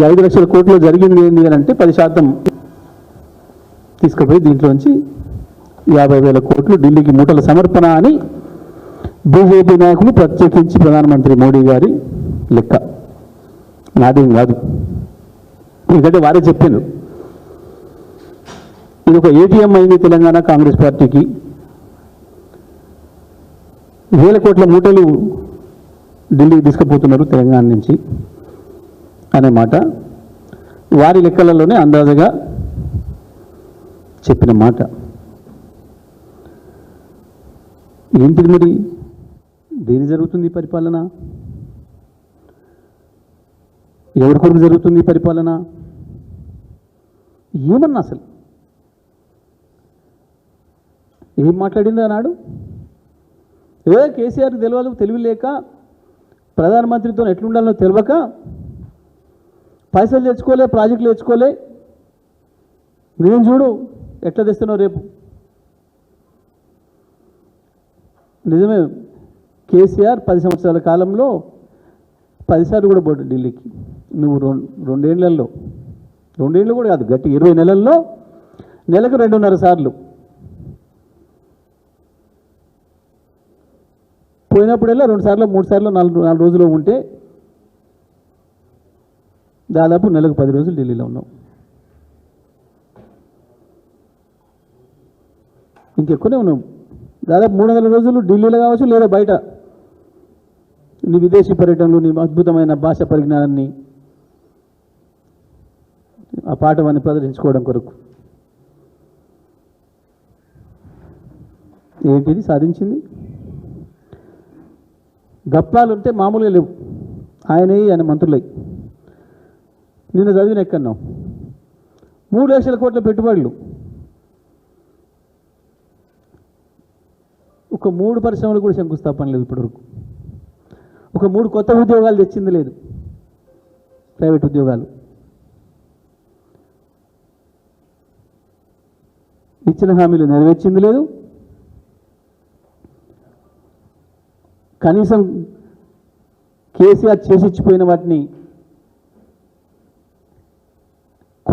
ఈ ఐదు లక్షల కోట్లు జరిగింది ఏంటి అని అంటే పది శాతం తీసుకుపోయి దీంట్లోంచి యాభై వేల కోట్లు ఢిల్లీకి మూటల సమర్పణ అని బీజేపీ నాయకులు ప్రత్యేకించి ప్రధానమంత్రి మోడీ గారి లెక్క. నాదేం కాదు. ఎందుకంటే వారే చెప్పారు ఇది ఒక ఏటీఎం అయింది తెలంగాణ కాంగ్రెస్ పార్టీకి. వేల కోట్ల మూటలు ఢిల్లీకి తీసుకుపోతున్నారు తెలంగాణ నుంచి. అనే మాట వారి లెక్కలలోనే అందాజగా చెప్పిన మాట. ఏంటిది మరి? దేని జరుగుతుంది పరిపాలన? ఎవరి కొరకు జరుగుతుంది పరిపాలన? ఏమన్నా అసలు? ఏం మాట్లాడింది అన్నాడు ఏ కేసీఆర్ తెలియదు తెలివి లేక ప్రధానమంత్రితో ఎట్లుండాలో తెలియక పైసలు తెచ్చుకోలే ప్రాజెక్టులు తెచ్చుకోలే. నేను చూడు ఎట్లా తెస్తున్నావు రేపు? నిజమే కేసీఆర్ పది సంవత్సరాల కాలంలో పదిసార్లు కూడా పోటీ ఢిల్లీకి. నువ్వు రెండు రెండేళ్ళలో రెండేళ్ళు కూడా కాదు గట్టి ఇరవై నెలల్లో నెలకు రెండున్నర సార్లు. పోయినప్పుడల్లా రెండు సార్లు మూడు సార్లు నాలుగు నాలుగు రోజులు ఉంటే దాదాపు నెలకు పది రోజులు ఢిల్లీలో ఉన్నాం. ఇంకెక్కువనే ఉన్నాం. దాదాపు మూడు వందల రోజులు ఢిల్లీలో కావచ్చు లేదా బయట. నీ విదేశీ పర్యటనలు నీ అద్భుతమైన భాష పరిజ్ఞానాన్ని ఆ పాఠవాన్ని ప్రదర్శించుకోవడం కొరకు. ఏంటిది? సాధించింది? గప్పాలుంటే మామూలుగా లేవు. ఆయనే ఆయన మంత్రులై. నిన్న చదివిన ఎక్కన్నాం? మూడు లక్షల కోట్ల పెట్టుబడులు. ఒక మూడు పరిశ్రమలు కూడా శంకుస్థాపన లేదు ఇప్పటివరకు. ఒక మూడు కొత్త ఉద్యోగాలు తెచ్చింది లేదు. ప్రైవేట్ ఉద్యోగాలు. ఇచ్చిన హామీలు నెరవేర్చింది లేదు. కనీసం కేసీఆర్ చేసిచ్చిపోయిన వాటిని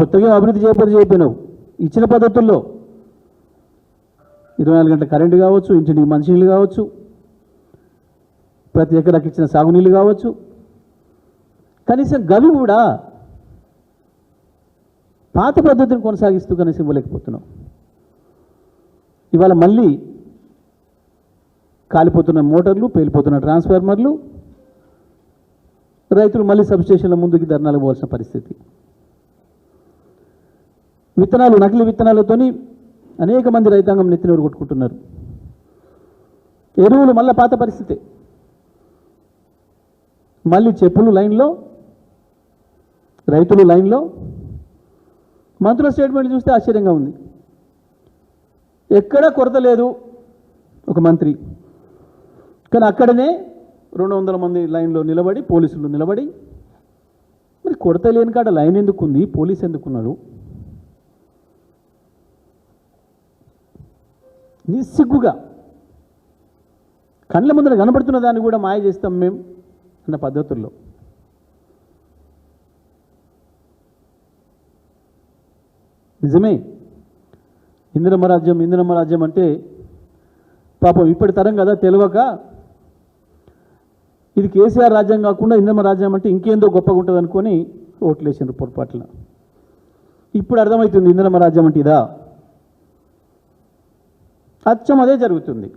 కొత్తగా అభివృద్ధి చేయకపోతే చెప్పినావు ఇచ్చిన పద్ధతుల్లో ఇరవై నాలుగు గంటల కరెంటు కావచ్చు మంచి మంచినీళ్ళు కావచ్చు ప్రతి ఎకరాకి ఇచ్చిన సాగునీళ్ళు కావచ్చు. కనీసం గవి కూడా పాత పద్ధతిని కొనసాగిస్తూ కనీసం ఇవ్వలేకపోతున్నాం ఇవాళ మళ్ళీ కాలిపోతున్న మోటార్లు పేలిపోతున్న ట్రాన్స్ఫార్మర్లు రైతులు మళ్ళీ సబ్స్టేషన్ల ముందుకి ధర్నాలు పోవాల్సిన పరిస్థితి. విత్తనాలు నకిలీ విత్తనాలతోని అనేక మంది రైతాంగం నెత్తినూరు కొట్టుకుంటున్నారు ఎరువులు మళ్ళీ పాత పరిస్థితి. మళ్ళీ చెప్పులు లైన్లో రైతులు లైన్లో. మంత్రుల స్టేట్మెంట్ చూస్తే ఆశ్చర్యంగా ఉంది. ఎక్కడా కొరత లేదు ఒక మంత్రి. కానీ అక్కడనే రెండు వందల మంది లైన్లో నిలబడి పోలీసులు నిలబడి మరి కొరత లేని కాడ లైన్ ఎందుకుంది? పోలీస్ ఎందుకున్నారు? నిస్సిగ్గుగా. కళ్ళ ముందర కనబడుతున్న దాన్ని కూడా మాయ చేస్తాం మేము అన్న పద్ధతుల్లో. నిజమే. ఇంద్రమరాజ్యం రాజ్యం రాజ్యం అంటే పాపం ఇప్పటి తరం కదా తెలియక ఇది కేసీఆర్ రాజ్యం కాకుండా ఇంద్రమరాజ్యం రాజ్యం అంటే ఇంకేందో గొప్పగా ఉంటుంది అనుకొని ఓట్లేసారు పొరపాట్ల. ఇప్పుడు అర్థమవుతుంది ఇంద్రమరాజ్యం రాజ్యం అంటే ఇదా? అచ్చం అదే జరుగుతుంది.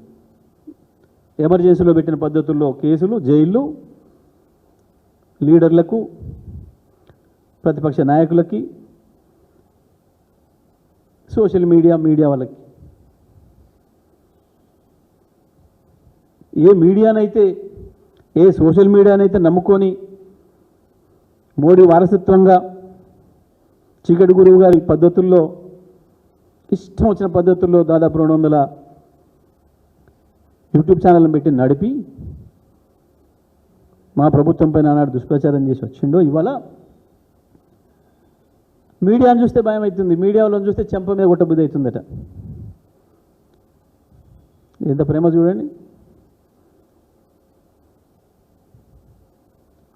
ఎమర్జెన్సీలో పెట్టిన పద్ధతుల్లో కేసులు జైళ్ళు లీడర్లకు ప్రతిపక్ష నాయకులకి సోషల్ మీడియా మీడియా వాళ్ళకి. ఏ మీడియానైతే ఏ సోషల్ మీడియానైతే నమ్ముకొని మోడీ వారసత్వంగా చీకటి గురువు గారి పద్ధతుల్లో ఇష్టం వచ్చిన పద్ధతుల్లో దాదాపు రెండు వందల యూట్యూబ్ ఛానల్ని పెట్టి నడిపి మా ప్రభుత్వం పైన ఆనాడు దుష్ప్రచారం చేసి వచ్చిండో ఇవాళ మీడియాను చూస్తే భయం అవుతుంది. మీడియాలో చూస్తే చెంప మీద కొట్టబుద్ధి అవుతుందట. ఎంత ప్రేమ చూడండి.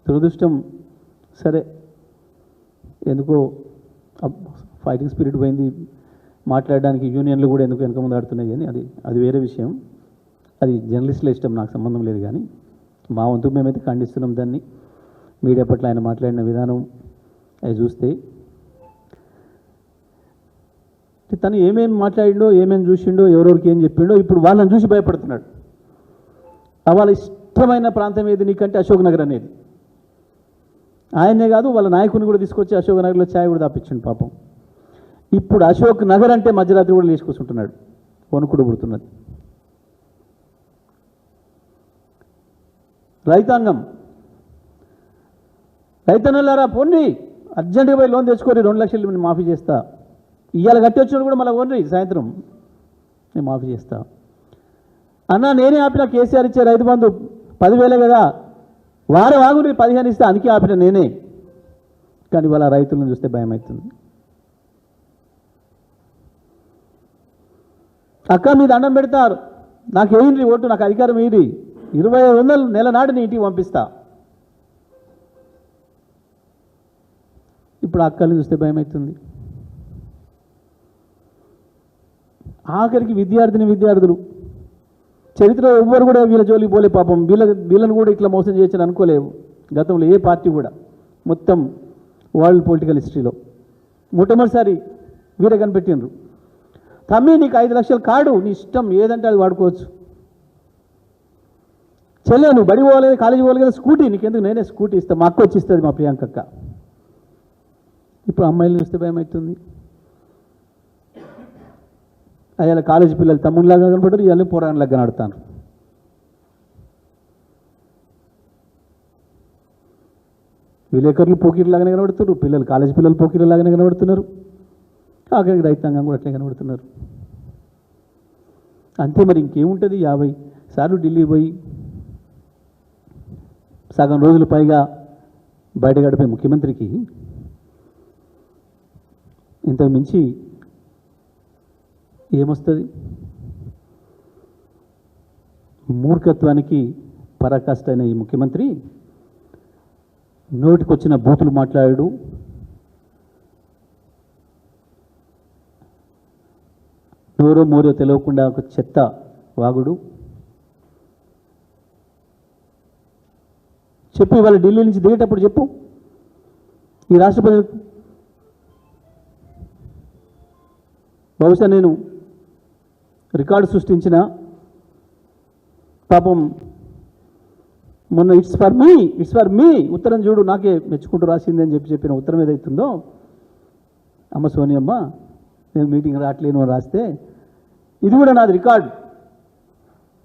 దురదృష్టం సరే. ఎందుకో ఫైటింగ్ స్పిరిట్ పోయింది. మాట్లాడడానికి యూనియన్లు కూడా ఎందుకు వెనక ముందు ఆడుతున్నాయి కానీ అది అది వేరే విషయం. అది జర్నలిస్టుల ఇష్టం నాకు సంబంధం లేదు కానీ మా వంతు మేమైతే ఖండిస్తున్నాం దాన్ని. మీడియా పట్ల ఆయన మాట్లాడిన విధానం అవి చూస్తే. తను ఏమేమి మాట్లాడిండో ఏమేమి చూసిండో ఎవరెవరికి ఏం చెప్పిండో ఇప్పుడు వాళ్ళని చూసి భయపడుతున్నాడు. వాళ్ళ ఇష్టమైన ప్రాంతం ఏది నీకంటే అశోక్ నగర్ అనేది. ఆయనే కాదు వాళ్ళ నాయకుని కూడా తీసుకొచ్చి అశోక్ నగర్లో ఛాయ్ కూడా దాపించిండు పాపం. ఇప్పుడు అశోక్ నగర్ అంటే మధ్యరాత్రి కూడా లేచి కూర్చుంటున్నాడు. వణుకుడు పుడుతున్నది. రైతాంగం. రైతన్నలారా పోండి. అర్జెంటుగా పోయి లోన్ తెచ్చుకోరి రెండు లక్షలు నేను మాఫీ చేస్తా. ఇవాళ కట్టి వచ్చిన కూడా మళ్ళీ పోండి. సాయంత్రం నేను మాఫీ చేస్తా. అన్న నేనే ఆపిన కేసీఆర్ ఇచ్చే రైతు బంధు పదివేలే కదా. వారం ఆగుని పదిహేను ఇస్తే. అందుకే ఆపిన నేనే. కానీ వాళ్ళ రైతులను చూస్తే భయం అవుతుంది అక్క మీ దండం పెడతారు. నాకు వేయండి ఓటు నాకు అధికారం వేయండి ఇరవై ఐదు వందలు నెల నాడు నీ ఇంటికి పంపిస్తా. ఇప్పుడు అక్కల్ని చూస్తే భయం అవుతుంది ఆఖరికి విద్యార్థిని విద్యార్థులు. చరిత్ర ఎవ్వరు కూడా వీళ్ళ జోలికి పోలే పాపం. వీళ్ళ వీళ్ళని కూడా ఇట్లా మోసం చేయొచ్చని అనుకోలేవు. గతంలో ఏ పార్టీ కూడా. మొత్తం వరల్డ్ పొలిటికల్ హిస్టరీలో. మొట్టమొదటిసారి వీరే కనిపెట్టినరు తమ్మి నీకు ఐదు లక్షలు కాడు నీ ఇష్టం ఏదంటే అది వాడుకోవచ్చు. చెల్లె నువ్వు బడి పోలేదు కాలేజీ పోలేదు కదా స్కూటీ. నీకెందుకు? నేనే స్కూటీ ఇస్తా. మా అక్క వచ్చి ఇస్తుంది మా ప్రియాంకక్క. ఇప్పుడు అమ్మాయిలు చూస్తే భయం అవుతుంది. అయ్యాల కాలేజీ పిల్లలు తమ్ముళ్ళగా కనబడరు ఇవాళ పోరాణలాగా కనబడతాను విలేకరులు పోకీర్లాగానే కనబడుతున్నారు పిల్లలు కాలేజీ పిల్లలు పోకీర్లాగానే కనబడుతున్నారు ఆఖరికి రైతాంగం కూడా అట్లే కనబడుతున్నారు. అంతే మరి ఇంకేముంటుంది? యాభై సార్లు ఢిల్లీ పోయి సగం రోజులు పైగా బయట గడిపే ముఖ్యమంత్రికి ఇంతకు మించి ఏమొస్తుంది? మూర్ఖత్వానికి పరాకాష్ట అయిన ఈ ముఖ్యమంత్రి నోటికొచ్చిన బూతులు మాట్లాడాడు. నోరో మోరో తెలియకుండా ఒక చెత్త వాగుడు. చెప్పు ఇవాళ ఢిల్లీ నుంచి దిగేటప్పుడు చెప్పు. ఈ రాష్ట్ర ప్రజలకు బహుశా నేను రికార్డు సృష్టించిన పాపం మొన్న it's for me it's for me. ఉత్తరం చూడు నాకే మెచ్చుకుంటూ రాసింది అని చెప్పి చెప్పిన ఉత్తరం ఏదైతుందో? అమ్మ సోనియమ్మ నేను మీటింగ్ రావట్లేను అని రాస్తే ఇది కూడా నాది రికార్డ్.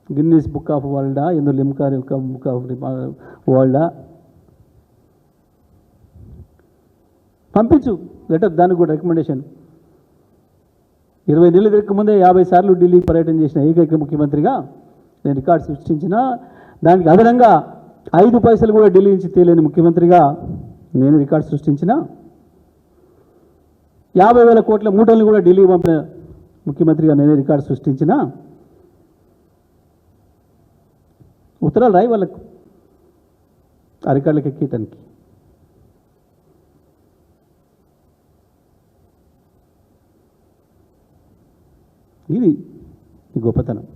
గిన్నీస్ బుక్ ఆఫ్ వరల్డా ఎందు లిమ్కార్ బుక్ ఆఫ్ వరల్డా. పంపించు లెటర్ దానికి కూడా రికమెండేషన్. ఇరవై నెలల దగ్గర ముందే యాభై సార్లు ఢిల్లీ పర్యటన చేసిన ఏకైక ముఖ్యమంత్రిగా నేను రికార్డు సృష్టించిన దానికి అదనంగా ఐదు పైసలు కూడా ఢిల్లీ నుంచి తేలేని ముఖ్యమంత్రిగా నేను రికార్డు సృష్టించిన యాభై వేల కోట్ల మూటలను కూడా ఢిల్లీ పంపిన ముఖ్యమంత్రిగా నేనే రికార్డు సృష్టించిన ఉత్తరాలు రాయి వాళ్ళకు ఆ రికార్డులకు ఎక్కేయటానికి. ఇది ఈ గొప్పతనం.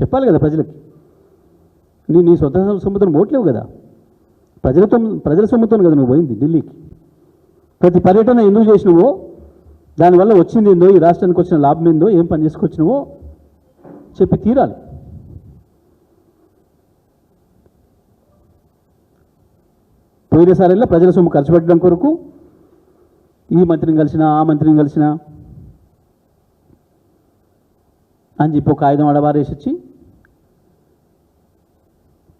చెప్పాలి కదా ప్రజలకి. నీ నీ సొంత సొమ్ముతో ఓట్లేవు కదా. ప్రజలతో ప్రజల సొమ్ముతో కదా నువ్వు పోయింది ఢిల్లీకి. ప్రతి పర్యటన ఎందుకు చేసినావో దానివల్ల వచ్చింది ఏందో ఈ రాష్ట్రానికి వచ్చిన లాభం ఏందో ఏం పని చేసుకొచ్చినావో చెప్పి తీరాలి. పోయినసారిలో ప్రజల సొమ్ము ఖర్చు పెట్టడం కొరకు ఈ మంత్రిని కలిసిన ఆ మంత్రిని కలిసిన అని చెప్పి ఒక ఆయుధం అడవారేసి వచ్చి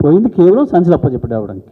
పోయింది కేవలం సంచలప్ప చెప్పడానికి